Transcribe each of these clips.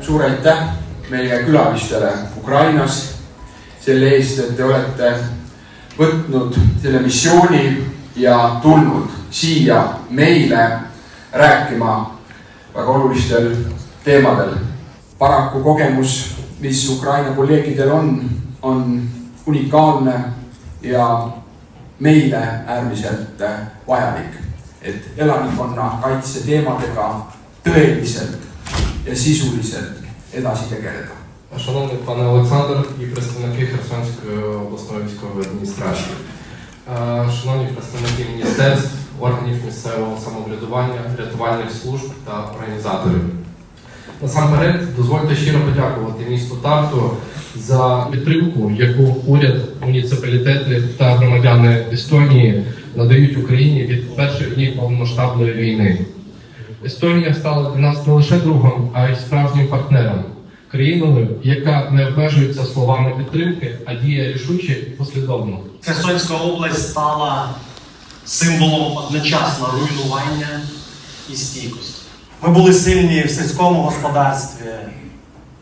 suur aitäh meie külalistele Ukrainast selle eest, et te olete võtnud selle missiooni ja tulnud siia meile rääkima väga olulistel teemadel. paraku kogemus, mis Ukraina kolleegidel on, on unikaalne ja meile äärmiselt vajalik, et elanikkonnakaitse teemadega tõeliselt ja sisuliselt edasi tegeleda. Шановний пане Олександр і представники Херсонської обласної військової адміністрації, шановні представники міністерств, органів місцевого самоврядування, рятувальних служб та організаторів. Насамперед, дозвольте щиро подякувати місту Тарту за підтримку, яку уряд, муніципалітети та громадяни Естонії надають Україні від перших днів повномасштабної війни. Естонія стала для нас не лише другом, а й справжнім партнером, країною, яка не обмежується словами підтримки, а діє рішуче і послідовно. Херсонська область стала символом одночасно руйнування і стійкості. Ми були сильні в сільському господарстві,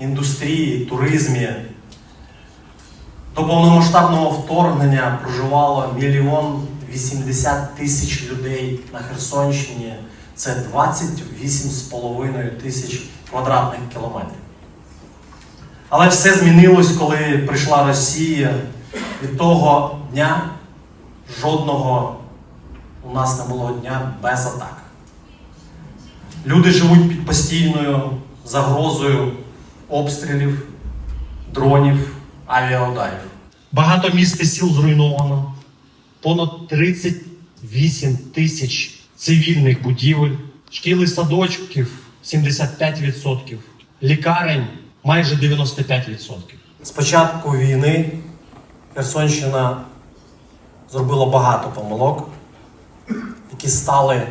індустрії, туризмі. До повномасштабного вторгнення проживало мільйон 80 тисяч людей на Херсонщині. Це 28,5 тисяч квадратних кілометрів. Але все змінилось, коли прийшла Росія. Від того дня жодного у нас не було дня без атак. Люди живуть під постійною загрозою обстрілів, дронів, авіаударів. Багато міст і сіл зруйновано. Понад 38 тисяч цивільних будівель, шкіл і садочків 75%, лікарень майже 95%. З початку війни Херсонщина зробила багато помилок, які стали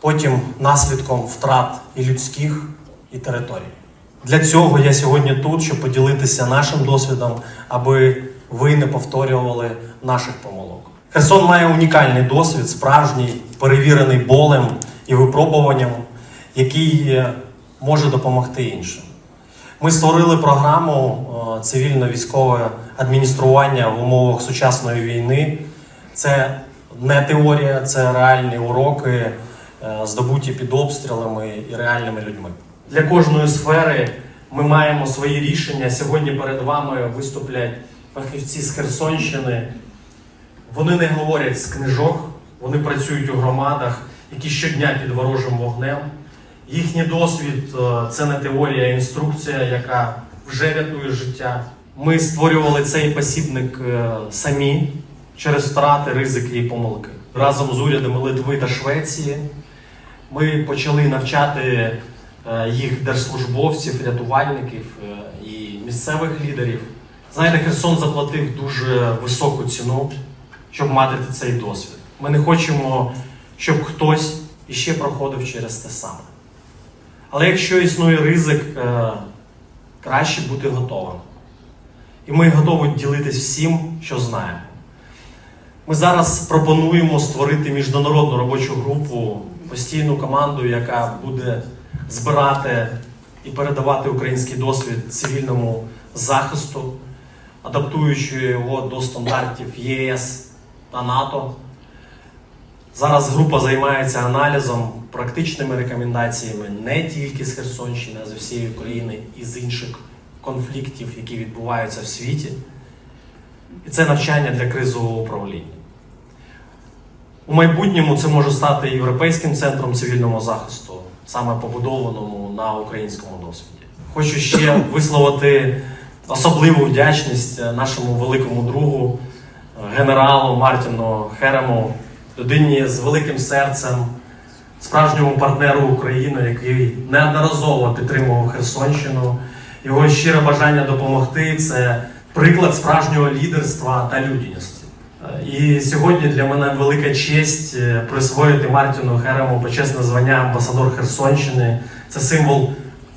потім наслідком втрат і людських, і територій. Для цього я сьогодні тут, щоб поділитися нашим досвідом, аби ви не повторювали наших помилок. Херсон має унікальний досвід, справжній, перевірений болем і випробуванням, який е, може допомогти іншим. Ми створили програму е, цивільно-військове адміністрування в умовах сучасної війни. Це не теорія, це реальні уроки, е, здобуті під обстрілами і реальними людьми. Для кожної сфери ми маємо свої рішення. Сьогодні перед вами виступлять фахівці з Херсонщини. Вони не говорять з книжок, вони працюють у громадах, які щодня під ворожим вогнем. Їхній досвід е, це не теорія, а інструкція, яка вже рятує життя. Ми створювали цей посібник е, самі через втрати, ризики і помилки. Разом з урядами Литви та Швеції ми почали навчати е, їх держслужбовців, рятувальників і місцевих лідерів. Знаєте, Херсон заплатив дуже високу ціну, щоб мати цей досвід. Ми не хочемо, щоб хтось іще проходив через те саме. Але якщо існує ризик, е, краще бути готовим. І ми готові ділитись всім, що знаємо. Ми зараз пропонуємо створити міжнародну робочу групу, постійну команду, яка буде збирати і передавати український досвід цивільному захисту, адаптуючи його до стандартів ЄС та НАТО. Зараз група займається аналізом, практичними рекомендаціями не тільки з Херсонщини, а з всієї України і з інших конфліктів, які відбуваються в світі. І це навчання для кризового управління. У майбутньому це може стати європейським центром цивільного захисту, саме побудованому на українському досвіді. Хочу ще висловити особливу вдячність нашому великому другу, генералу Мартіну Херему, людині з великим серцем, справжньому партнеру України, який неодноразово підтримував Херсонщину. Його щире бажання допомогти це приклад справжнього лідерства та людяності. І сьогодні для мене велика честь е, присвоїти Мартіну Херему почесне звання амбасадор Херсонщини. Це символ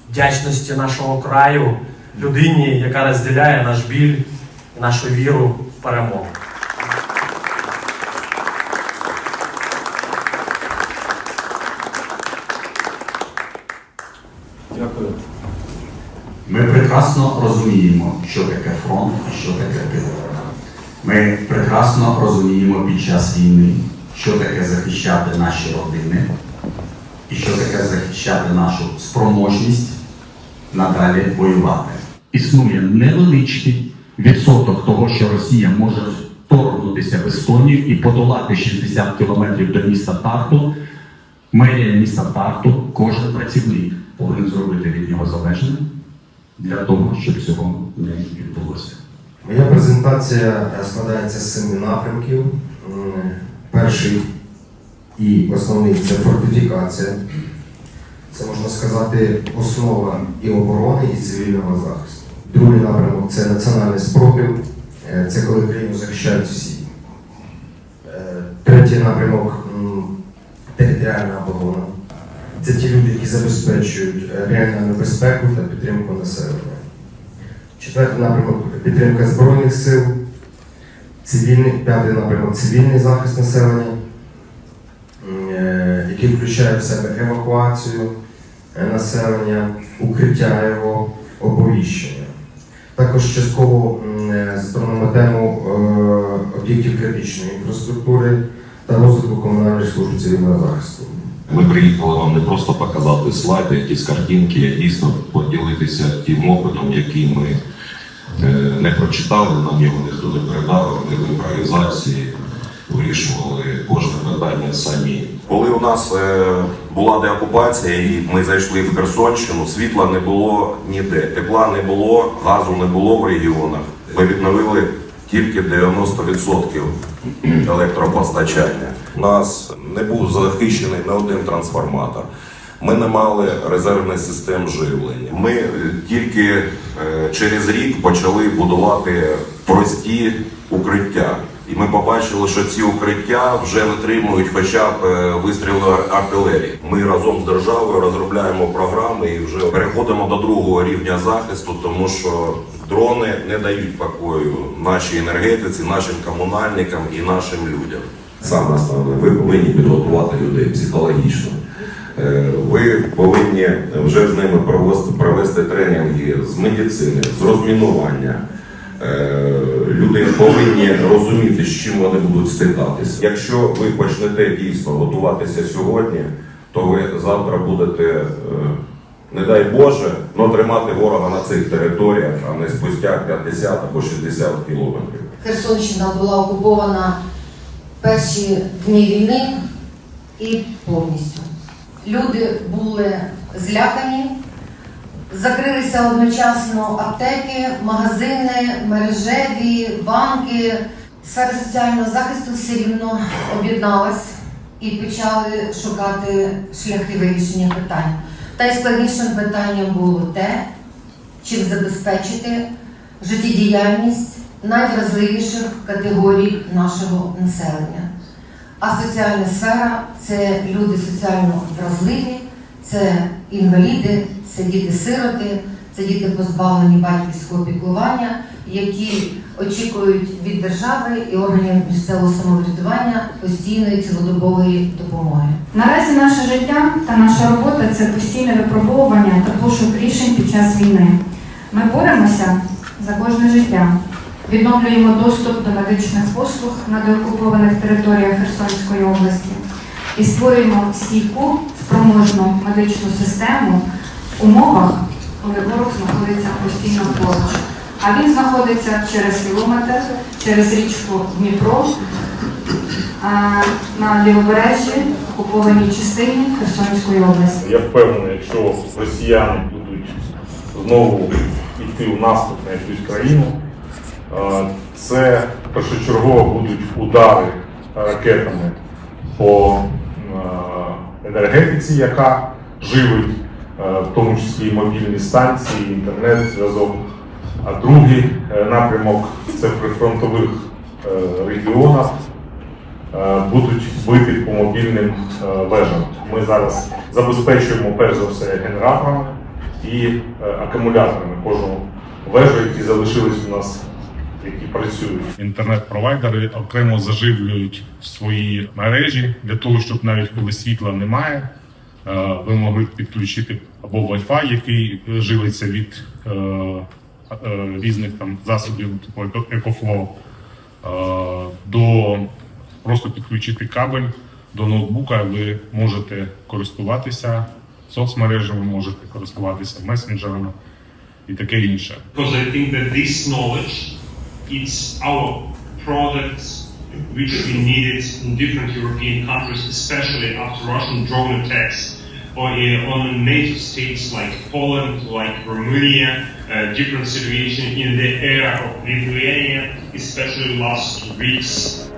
вдячності нашого краю, людині, яка розділяє наш біль нашу віру в перемогу. Дякую. прекрасно розуміємо, що таке фронт і що таке тил. Ми прекрасно розуміємо під час війни, що таке захищати наші родини і що таке захищати нашу спроможність надалі воювати. Існує невеличкий відсоток того, що Росія може вторгнутися в Естонію і подолати 60 кілометрів до міста Тарту. Мерія міста Тарту, кожен працівник повинен зробити від нього залежним для того, щоб цього не відбулося. Моя презентація складається з семи напрямків. Перший і основний це фортифікація. Це можна сказати основа і оборони, і цивільного захисту. Другий напрямок це національний спротив. Е, Це коли країну захищають всі. Е, Третій напрямок територіальна оборона. Це ті люди, які забезпечують е, реальну безпеку та підтримку населення. Четвертий напрямок підтримка Збройних сил, цивільний, п'ятий напрямок цивільний захист населення, е, який включає в себе евакуацію е, населення, укриття його, оповіщення. Також частково е, тему об'єктів критичної інфраструктури та розвитку комунальних служб цивільного захисту. Ми приїхали вам не просто показати слайди, якісь картинки, а дійсно поділитися тим опитом, який ми е, не прочитали, нам його ніхто не передав, ми в імпровізації вирішували кожне питання самі. Коли у нас е, була деокупація і ми зайшли в Херсонщину, світла не було ніде, тепла не було, газу не було в регіонах. Ми відновили тільки 90% електропостачання. У нас не був захищений не один трансформатор. Ми не мали резервних систем живлення. Ми е, тільки е, через рік почали будувати прості укриття. І ми побачили, що ці укриття вже витримують хоча б е, вистріли артилерії. Ми разом з державою розробляємо програми і вже переходимо до другого рівня захисту, тому що дрони не дають покою нашій енергетиці, нашим комунальникам і нашим людям. Саме основне, ви повинні підготувати людей психологічно. Е, Ви повинні вже з ними провести, провести тренінги з медицини, з розмінування. Люди повинні розуміти, з чим вони будуть стикатися. Якщо ви почнете дійсно готуватися сьогодні, то ви завтра будете, е, не дай Боже, но тримати ворога на цих територіях, а не спустя 50 або 60 кілометрів. Херсонщина була окупована перші дні війни і повністю. Люди були злякані, закрилися одночасно аптеки, магазини, мережеві, банки. Сфера соціального захисту все рівно об'єдналась і почали шукати шляхи вирішення питань. Та й складнішим питанням було те, чим забезпечити життєдіяльність найвразливіших категорій нашого населення. А соціальна сфера це люди соціально вразливі, це інваліди, це діти-сироти, це діти позбавлені батьківського піклування, які очікують від держави і органів місцевого самоврядування постійної цілодобової допомоги. Наразі наше життя та наша робота це постійне випробовування та пошук рішень під час війни. Ми боремося за кожне життя, відновлюємо доступ до медичних послуг на деокупованих територіях Херсонської області і створюємо стійку, спроможну медичну систему умовах, коли ворог знаходиться постійно поруч. А він знаходиться через кілометр, через річку Дніпро на лівобережжі окупованій частині Херсонської області. Я впевнений, якщо росіяни будуть знову йти в наступ на якусь країну, це першочергово будуть удари ракетами по енергетиці, яка живить, в тому числі мобільні станції, інтернет-зв'язок. А другий е, напрямок це в прифронтових е, регіонах е, будуть бити по мобільним е, вежам. Ми зараз забезпечуємо перш за все генераторами і е, акумуляторами кожну вежу, які залишились у нас, які працюють. Інтернет-провайдери окремо заживлюють свої мережі для того, щоб навіть коли світла немає, е, ви могли підключити або Wi-Fi, який живиться від е, е, різних там засобів, типу Eco- EcoFlow, е, до просто підключити кабель до ноутбука, ви можете користуватися соцмережами, можете користуватися месенджерами і таке інше. because I think that this knowledge it's our products which we needed in different European countries, especially after Russian drone attacks uh, on NATO states like Poland, like Romania, uh, different situation in the area of Lithuania, especially last weeks